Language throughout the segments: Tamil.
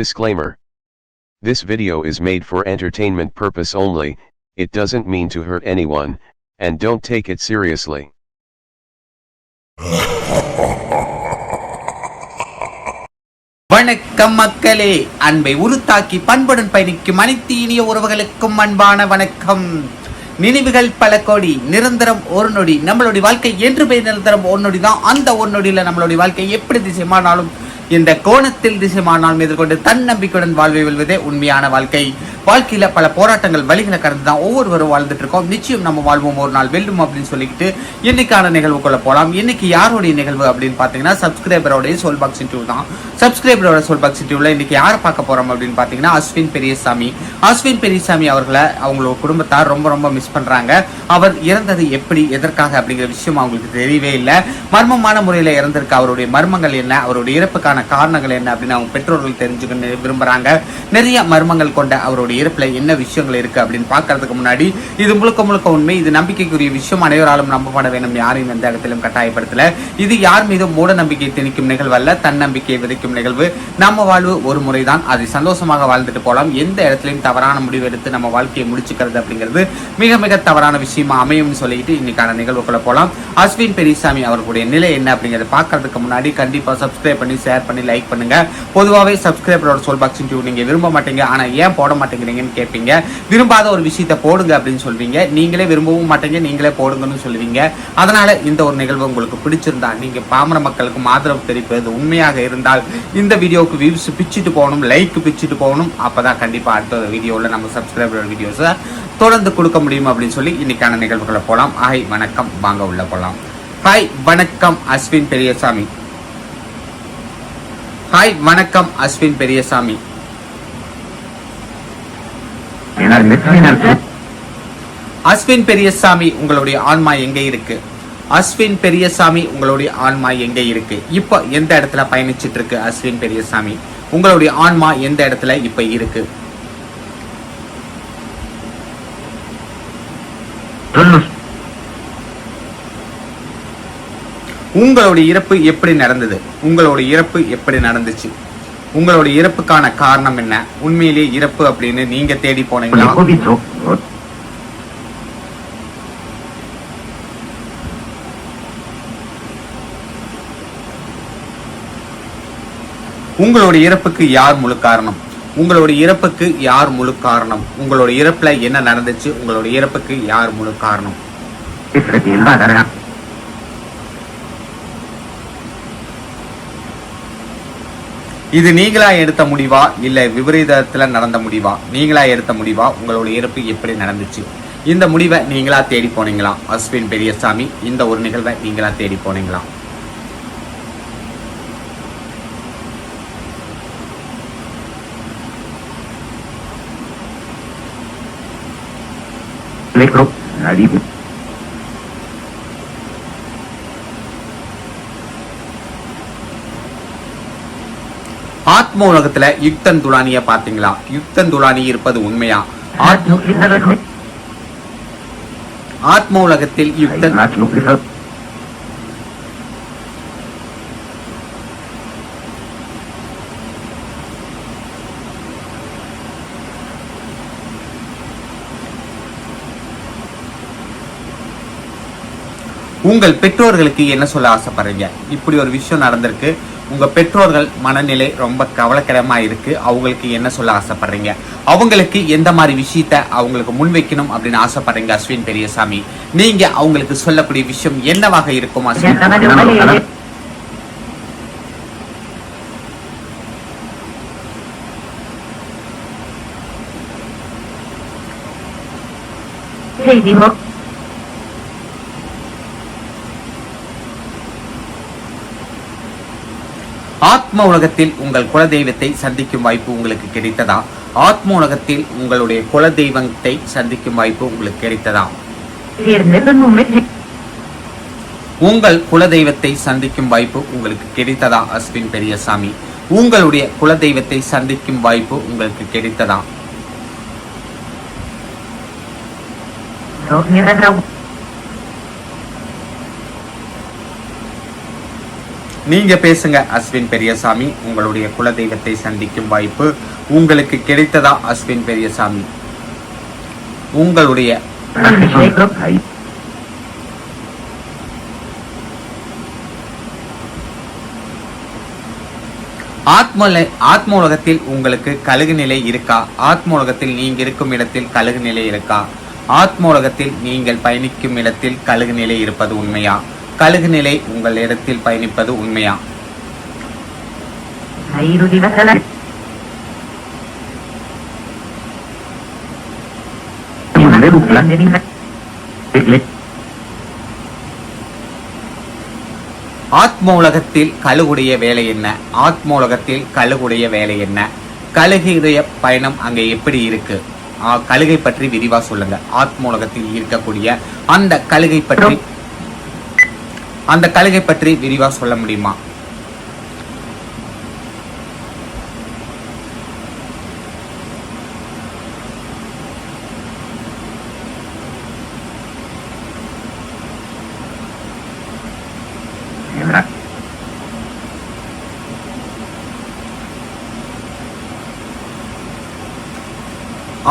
Disclaimer. This video is made for entertainment purpose only, it doesn't mean to hurt anyone, and don't take it seriously. வணக்கம் மக்களே. அன்பை உருத்தாக்கி பண்புடன் பயணிக்கும் அனைத்து இனிய உறவுகளுக்கும் அன்பான வணக்கம். நினைவுகள் பல கோடி நிரந்தரம் ஒரு நொடி. நம்மளுடைய வாழ்க்கை என்று போய் நிரந்தரம் ஒரு நொடி தான் அந்த ஒரு நொடியில் நம்மளுடைய வாழ்க்கை எப்படி திசைமானாலும் இந்த கோணத்தில் திசைமானால் மீது கொண்டு தன்னம்பிக்கையுடன் வாழ்வை வெல்வதே உண்மையான வாழ்க்கை. வாழ்க்கையில் பல போராட்டங்கள் வழிகளை கடந்து தான் ஒவ்வொருவரும் வாழ்ந்துட்டு இருக்கோம். நிச்சயம் நம்ம வாழ்வோம் ஒரு நாள் வெல்லும் அப்படின்னு சொல்லிக்கிட்டு என்னைக்கான நிகழ்வுக்குள்ள போகலாம் இன்னைக்கு யாருடைய நிகழ்வு அப்படின்னு பார்த்தீங்கன்னா சப்ஸ்கிரைபரோடைய சோல் பாக்ஸ் இன்டர்வியூ தான். சப்ஸ்கிரைபரோட சோல் பாக்ஸ் இன்டர்வியூல இன்னைக்கு யாரை பார்க்க போகிறோம் அப்படின்னு பார்த்தீங்கன்னா அஸ்வின் பெரியசாமி. அஸ்வின் பெரியசாமி அவர்களை அவங்களோட குடும்பத்தார் ரொம்ப ரொம்ப மிஸ் பண்ணுறாங்க அவர் இறந்தது எப்படி எதற்காக அப்படிங்கிற விஷயம் அவங்களுக்கு தெரியவே இல்லை. மர்மமான முறையில் இறந்திருக்க அவருடைய மர்மங்கள் என்ன அவருடைய இறப்புக்கான காரணங்கள் என்ன அப்படின்னு அவங்க பெற்றோர்கள் தெரிஞ்சுக்க விரும்புகிறாங்க நிறைய மர்மங்கள் கொண்ட அவருடைய இருப்பில் என்ன விஷயங்கள் இருக்கு அப்படின்னு பார்க்கறதுக்கு முன்னாடி இது முழுக்க முழுக்க உண்மை. இது நம்பிக்கைக்குரிய விஷயம். அனைவராலும் நம்பப்பட வேண்டும். யாரையும் எந்த இடத்திலும் கட்டாயப்படுத்தல. இது யார் மீதும் மூட நம்பிக்கை திணிக்கும் நிகழ்வு அல்ல தன்னம்பிக்கை விதைக்கும் நிகழ்வு. நம்ம வாழ்வு ஒரு முறைதான். அதை சந்தோஷமாக வாழ்ந்துட்டு போலாம் எந்த இடத்துலயும் தவறான முடிவு எடுத்து நம்ம வாழ்க்கையை முடிச்சுக்கிறது அப்படிங்கிறது மிக மிக தவறான விஷயமா அமையும்னு சொல்லிட்டு இன்னைக்கான நிகழ்வுக்குள்ள போகலாம் அஸ்வின் பெரியசாமி அவர்களுடைய நிலை என்ன அப்படிங்கறத பார்க்கறதுக்கு முன்னாடி கண்டிப்பாக சப்ஸ்கிரைப் பண்ணி ஷேர் பண்ணி லைக் பண்ணுங்க. பொதுவாகவே சப்ஸ்கிரைபரோட சொல் பாக்ஸ் நீங்க விரும்ப மாட்டீங்க. ஆனால் ஏன் போட மாட்டேங்கிறீங்கன்னு கேட்பீங்க. விரும்பாத ஒரு விஷயத்த போடுங்க அப்படின்னு சொல்வீங்க நீங்களே விரும்பவும் மாட்டீங்க நீங்களே போடுங்கன்னு சொல்லுவீங்க. அதனால இந்த ஒரு நிகழ்வு உங்களுக்கு பிடிச்சிருந்தா நீங்க பாமர மக்களுக்கும் ஆதரவு தெரிவிப்பது உண்மையாக இருந்தால் இந்த வீடியோவுக்கு வியூஸ் பிச்சுட்டு போகணும் லைக் பிச்சுட்டு போகணும். அப்பதான் கண்டிப்பா அடுத்த வீடியோவில் நம்ம சப்ஸ்கிரைபர் வீடியோஸை தொடர்ந்து கொடுக்க முடியும் அப்படின்னு சொல்லி இன்னைக்கான நிகழ்வுகளை போகலாம் ஹாய் வணக்கம். வாங்க உள்ள போகலாம் ஹாய் வணக்கம் அஸ்வின் பெரியசாமி. ஹாய் வணக்கம் அஸ்வின் பெரியசாமி. அஸ்வின் பெரியசாமி உங்களுடைய ஆன்மா எங்க இருக்கு? அஸ்வின் பெரியசாமி உங்களுடைய ஆன்மா எங்க இருக்கு? இப்போ எந்த இடத்துல பயணிச்சிட்டு இருக்கு அஸ்வின் பெரியசாமி? உங்களுடைய ஆன்மா எந்த இடத்துல இப்ப இருக்கு? உங்களுடைய இறப்பு எப்படி நடந்தது? உங்களுடைய இறப்பு எப்படி நடந்துச்சு? உங்களுடைய இறப்புக்கான காரணம் என்ன? உண்மையிலேயே இறப்பு அப்படின்னு நீங்க தேடி போனீங்களா? உங்களுடைய இறப்புக்கு யார் முழு காரணம்? உங்களுடைய இறப்புக்கு யார் முழு காரணம்? உங்களுடைய இறப்புல என்ன நடந்துச்சு? உங்களுடைய இறப்புக்கு யார் முழு காரணம்? இது நீங்களா எடுத்த முடிவா? இல்ல விபரீதத்துல நடந்த முடிவா? நீங்களா எடுத்த முடிவா? உங்களோட இறப்பு எப்படி நடந்துச்சு? இந்த முடிவை நீங்களா தேடி போனீங்களா? அஸ்வின் பெரியசாமி இந்த ஒரு நிகழ்வை நீங்களா தேடி போனீங்களா? ஆத்ம உலகத்துல யுக்தன் துலானிய பாத்தீங்களா யுக்தன் துலானி இருப்பது உண்மையா? ஆத்ம உலகத்தில் யுக்தன் உங்கள் பெற்றோர்களுக்கு என்ன சொல்ல ஆசைப்படுறீங்க? இப்படி ஒரு விஷயம் நடந்திருக்கு. உங்க பெற்றோர்கள் மனநிலை ரொம்ப கவலைக்கிடமா இருக்கு. அவங்களுக்கு என்ன சொல்ல ஆசைப்படுறீங்க? அவங்களுக்கு எந்த மாதிரி விஷயத்த அவங்களுக்கு முன்வைக்கணும் அப்படின்னு ஆசைப்படுறீங்க அஸ்வின் பெரியசாமி? நீங்க அவங்களுக்கு சொல்லக்கூடிய விஷயம் என்னவாக இருக்கும் அஸ்வின்? ஆத்ம உலகத்தில் உங்கள் குலதெய்வத்தை சந்திக்கும் வாய்ப்பு உங்களுக்கு கிடைத்ததா? ஆத்ம உலகத்தில் உங்களுடைய குலதெய்வத்தை சந்திக்கும் வாய்ப்பு உங்களுக்கு கிடைத்ததா? உங்கள் குலதெய்வத்தை சந்திக்கும் வாய்ப்பு உங்களுக்கு கிடைத்ததா அஸ்வின் பெரியசாமி? உங்களுடைய குலதெய்வத்தை சந்திக்கும் வாய்ப்பு உங்களுக்கு கிடைத்ததா? நீங்க பேசுங்க அஸ்வின் பெரியசாமி. உங்களுடைய குலதெய்வத்தை சந்திக்கும் வாய்ப்பு உங்களுக்கு கிடைத்ததா அஸ்வின் பெரியசாமி? உங்களுடைய ஆத்ம ஆத்ம உலகத்தில் உங்களுக்கு கழுகு நிலை இருக்கா? ஆத்ம உலகத்தில் நீங்க இருக்கும் இடத்தில் கழுகு நிலை இருக்கா? ஆத்ம உலகத்தில் நீங்கள் பயணிக்கும் இடத்தில் கழுகு நிலை இருப்பது உண்மையா? கழுகு நிலை உங்கள் இடத்தில் பயணிப்பது உண்மையா? ஆத்ம உலகத்தில் கழுகுடைய வேலை என்ன? ஆத்ம உலகத்தில் கழுகுடைய வேலை என்ன? கழுகையுடைய பயணம் அங்கே எப்படி இருக்கு? கழுகை பற்றி விரிவா சொல்லுங்க. ஆத்ம உலகத்தில் இருக்கக்கூடிய அந்த கழுகை பற்றி அந்த கழுகை பற்றி விரிவா சொல்ல முடியுமா?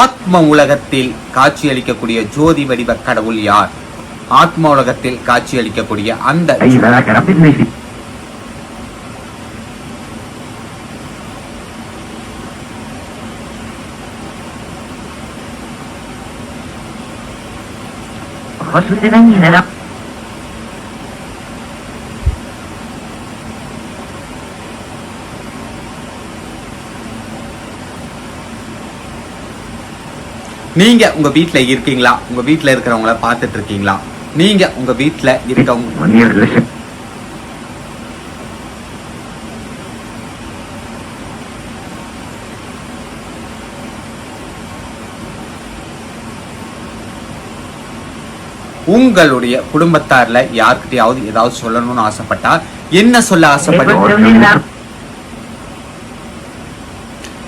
ஆத்ம உலகத்தில் காட்சியளிக்கக்கூடிய ஜோதி வடிவ கடவுள் யார்? ஆத்ம உலகத்தில் காட்சியளிக்கக்கூடிய அந்த நீங்க உங்க வீட்டில் இருக்கீங்களா? உங்க வீட்டில் இருக்கிறவங்கள பார்த்துட்டு இருக்கீங்களா? நீங்க உங்க வீட்ல இருக்கவங்க. உங்களுடைய குடும்பத்தார்ல யார்கிட்டயாவது ஏதாவது சொல்லணும்னு ஆசைப்பட்டா என்ன சொல்ல ஆசைப்படுவீங்க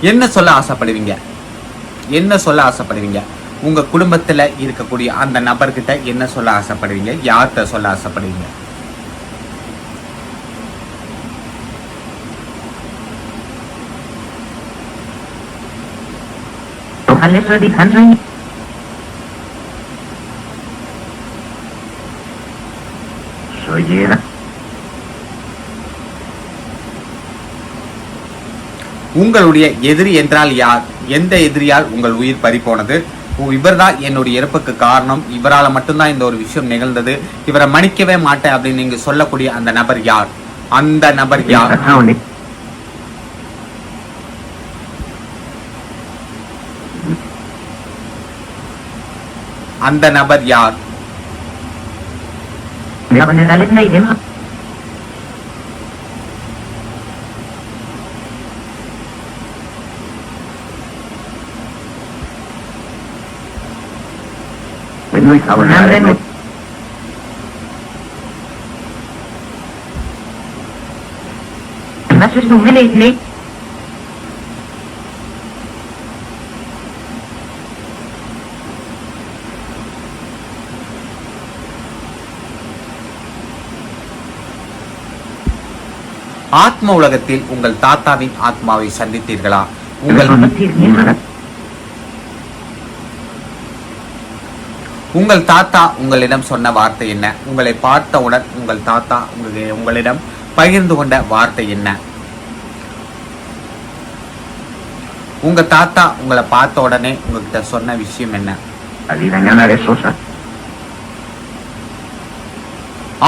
என்ன சொல்ல ஆசைப்படுவீங்க? என்ன சொல்ல ஆசைப்படுவீங்க? உங்க குடும்பத்துல இருக்கக்கூடிய அந்த நபர்கிட்ட என்ன சொல்ல ஆசைப்படுவீங்க? யார்கிட்ட சொல்ல ஆசைப்படுவீங்க? உங்களுடைய எதிரி என்றால் யார்? எந்த எதிரியால் உங்கள் உயிர் பறிபோனது இவர்தான் என்னுடைய இறப்புக்கு காரணம். இவரால மட்டும்தான் இந்த ஒரு விஷயம் நிகழ்ந்தது. இவரை மன்னிக்கவே மாட்டேன் அப்படின்னு நீங்க சொல்லக்கூடிய அந்த நபர் யார்? அந்த நபர் யார்? அந்த நபர் யார்? Governor Alexei Noi stavo Ma su numele ஆத்ம உலகத்தில் உங்கள் தாத்தாவின் ஆத்மாவை சந்தித்தீர்களா? உங்கள் உங்கள் தாத்தா உங்களிடம் சொன்ன வார்த்தை என்ன? உங்களை பார்த்தவுடன் உங்கள் தாத்தா உங்களுக்கு உங்களிடம் பகிர்ந்து கொண்ட வார்த்தை என்ன? உங்க தாத்தா உங்களை பார்த்த உடனே உங்ககிட்ட சொன்ன விஷயம் என்ன?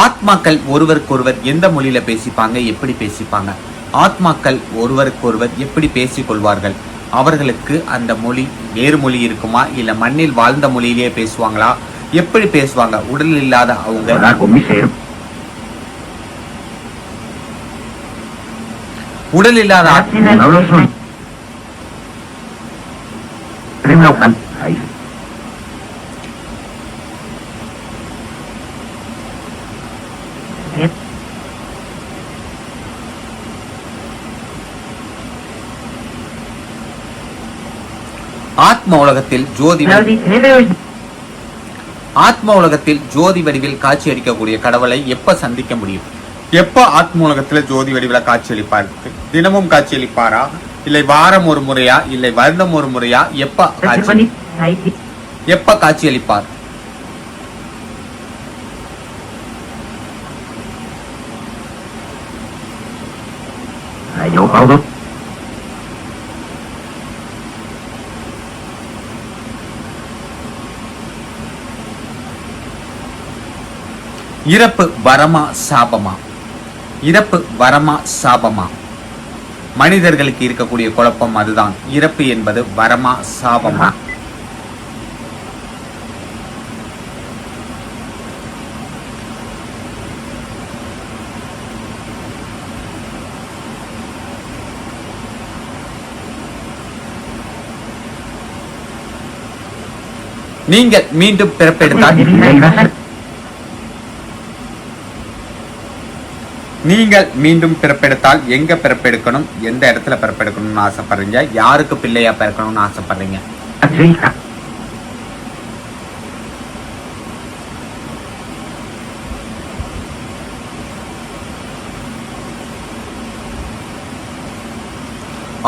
ஆத்மாக்கள் ஒருவருக்கொருவர் எந்த மொழியில பேசிப்பாங்க எப்படி பேசிப்பாங்க? ஆத்மாக்கள் ஒருவருக்கொருவர் எப்படி பேசிக்கொள்வார்கள்? அவர்களுக்கு அந்த மொழி வேறு மொழி இருக்குமா? இல்ல மண்ணில் வாழ்ந்த மொழியிலேயே பேசுவாங்களா? எப்படி பேசுவாங்க? உடல் இல்லாத அவங்க. உடல் இல்லாத ஆத்- ஆத்ம உலகத்தில் ஜோதி ஆத்ம உலகத்தில் ஜோதி வடிவில் காட்சி அளிக்கக்கூடிய கடவுளை எப்ப சந்திக்க முடியும்? எப்போ ஆத்ம உலகத்துல ஜோதி வடிவில காட்சியளிப்பார்? தினமும் காட்சியளிப்பாரா? இல்லை வாரம் ஒரு முறையா? இல்லை வருடம் ஒரு முறையா? எப்ப காட்சி எப்ப காட்சியளிப்பார்? Radio Paulo, இறப்பு வரமா சாபமா? இறப்பு வரமா சாபமா? மனிதர்களுக்கு இருக்கக்கூடிய குழப்பம் அதுதான். இறப்பு என்பது வரமா சாபமா? நீங்கள் மீண்டும் பிறப்பெடுத்தால் நீங்கள் மீண்டும் பிறப்பெடுத்தால் எங்க பிறப்பெடுக்கணும்? எந்த இடத்துல பிறப்பெடுக்கணும்னு ஆசைப்படுறீங்க? யாருக்கு பிள்ளையா பிறக்கணும்னு ஆசைப்படுறீங்க?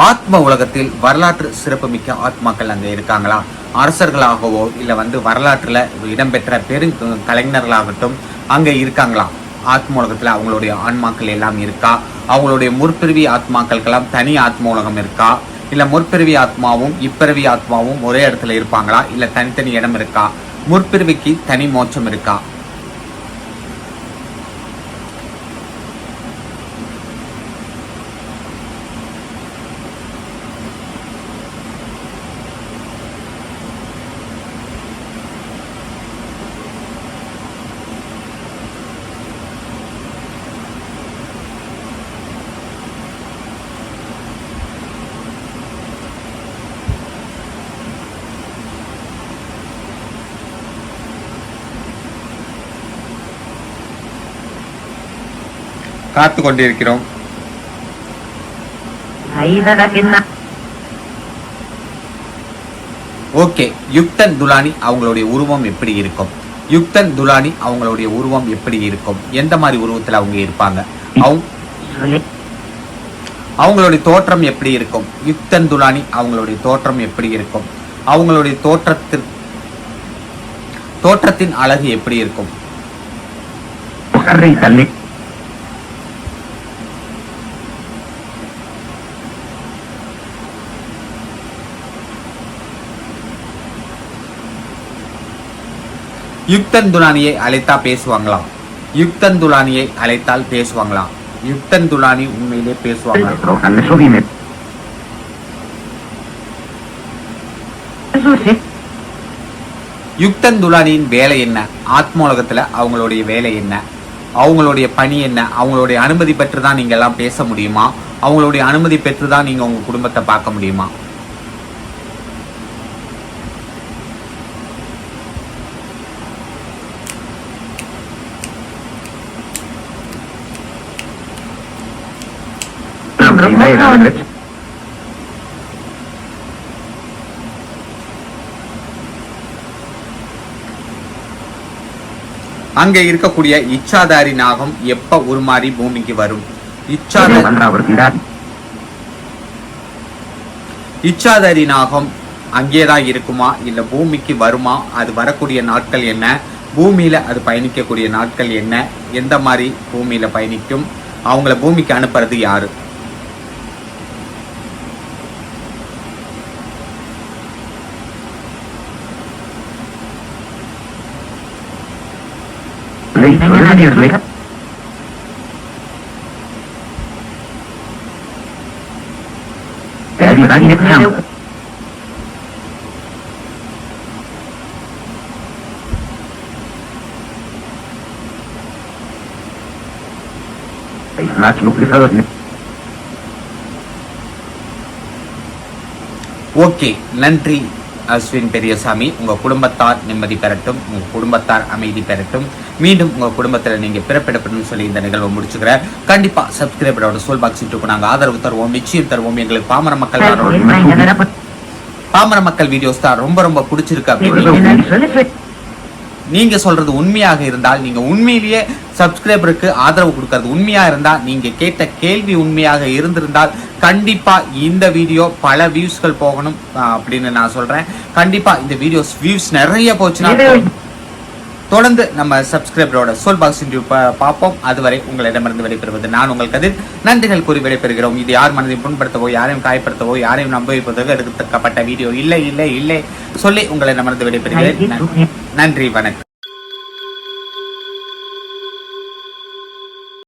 ஆத்ம உலகத்தில் வரலாற்று சிறப்புமிக்க ஆத்மாக்கள் அங்க இருக்காங்களா? அரசர்களாகவோ இல்ல வந்து வரலாற்றுல இடம்பெற்ற பெரு கலைஞர்களாகட்டும் அங்க இருக்காங்களா? ஆத்ம உலகத்தில் அவங்களுடைய ஆன்மாக்கள் எல்லாம் இருக்கா? அவங்களுடைய முற்பிறவி ஆத்மாக்களுக்கெல்லாம் தனி ஆத்ம உலகம் இருக்கா? இல்லை முற்பிறவி ஆத்மாவும் இப்பிறவி ஆத்மாவும் ஒரே இடத்துல இருப்பாங்களா? இல்லை தனித்தனி இடம் இருக்கா? முற்பிறவிக்கு தனி மோட்சம் இருக்கா? காத்து கொண்டிருக்கிறோம் ஓகே யுக்தன் துலானி அவங்களுடைய உருவம் எப்படி இருக்கும்? யுக்தன் துலானி அவங்களுடைய உருவம் எப்படி இருக்கும்? எந்த மாதிரி உருவத்துல அவங்க இருப்பாங்க? அவங்க அவங்களுடைய தோற்றம் எப்படி இருக்கும்? யுக்தன் துலானி அவங்களுடைய தோற்றம் எப்படி இருக்கும்? அவங்களுடைய தோற்றத்தில் தோற்றத்தின் அழகு எப்படி இருக்கும்? யுக்தன் துலானியை அழைத்தா பேசுவாங்களாம். யுக்தன் துலானியை அழைத்தால் பேசுவாங்களாம். யுக்தன் துலானி உண்மையிலே பேசுவாங்களா யுக்தன் துலானியின் வேலை என்ன? ஆத்மோலகத்துல அவங்களுடைய வேலை என்ன? அவங்களுடைய பணி என்ன? அவங்களுடைய அனுமதி பெற்று தான் நீங்க எல்லாம் பேச முடியுமா? அவங்களுடைய அனுமதி பெற்று தான் நீங்க உங்க குடும்பத்தை பார்க்க முடியுமா? Primera vez. அங்க இருக்கக்கூடிய இச்சாதாரி நாகம் எப்ப உருமாறி பூமிக்கு வரும்? இச்சாதாரி நாகம் அங்கேதான் இருக்குமா? இல்ல பூமிக்கு வருமா? அது வரக்கூடிய நாட்கள் என்ன? பூமியில அது பயணிக்கக்கூடிய நாட்கள் என்ன? எந்த மாதிரி பூமியில பயணிக்கும்? அவங்கள பூமிக்கு அனுப்புறது யாரு? ley solarios ley. Ayudan Más nucleados okay நன்றி அஸ்வின் பெரியசாமி உங்க குடும்பத்தார் நிம்மதி பெறட்டும் உங்க குடும்பத்தார் அமைதி பெறட்டும். மீண்டும் உங்க குடும்பத்துல நீங்க பிறப்பெடுப்பணும்னு சொல்லி இந்த நிகழ்வை முடிச்சுக்கிறேன். கண்டிப்பா சப்ஸ்கிரைபரோட சோல் பாக்ஸ் இட்டுக்கு நாங்க ஆதரவு தருவோம் நிச்சயம் தருவோம். எங்களுக்கு பாமர மக்கள் பாமர மக்கள் வீடியோஸ் தான் ரொம்ப ரொம்ப பிடிச்சிருக்கு அப்படின்னு நீங்கள் சொல்கிறது நீங்க சொல்றது உண்மையாக இருந்தால் நீங்க உண்மையிலேயே சப்ஸ்கிரைபருக்கு ஆதரவு கொடுக்கறது உண்மையா இருந்தால் நீங்க கேட்ட கேள்வி உண்மையாக இருந்திருந்தால் கண்டிப்பா இந்த வீடியோ பல வியூஸ்கள் போகணும் அப்படின்னு நான் சொல்றேன். கண்டிப்பா இந்த வீடியோஸ் வியூஸ் நிறைய போச்சுன்னா தொடர்ந்து நம்ம சப்ஸ்கிரைபரோட சோல் பாக்ஸ் இன்டர்வியூ பார்ப்போம். அதுவரை உங்களிடமிருந்து விடைபெறுவது நான் உங்கள் கதிர். நன்றிகள் கூறி விடைபெறுகிறோம். இது யார் மனதையும் புண்படுத்தவோ யாரையும் காயப்படுத்தவோ யாரையும் நம்ப வைப்பதற்கு எடுக்கப்பட்ட வீடியோ இல்லை இல்லை இல்லை. சொல்லி உங்களிடமிருந்து விடைபெறுகிறேன். நன்றி வணக்கம்.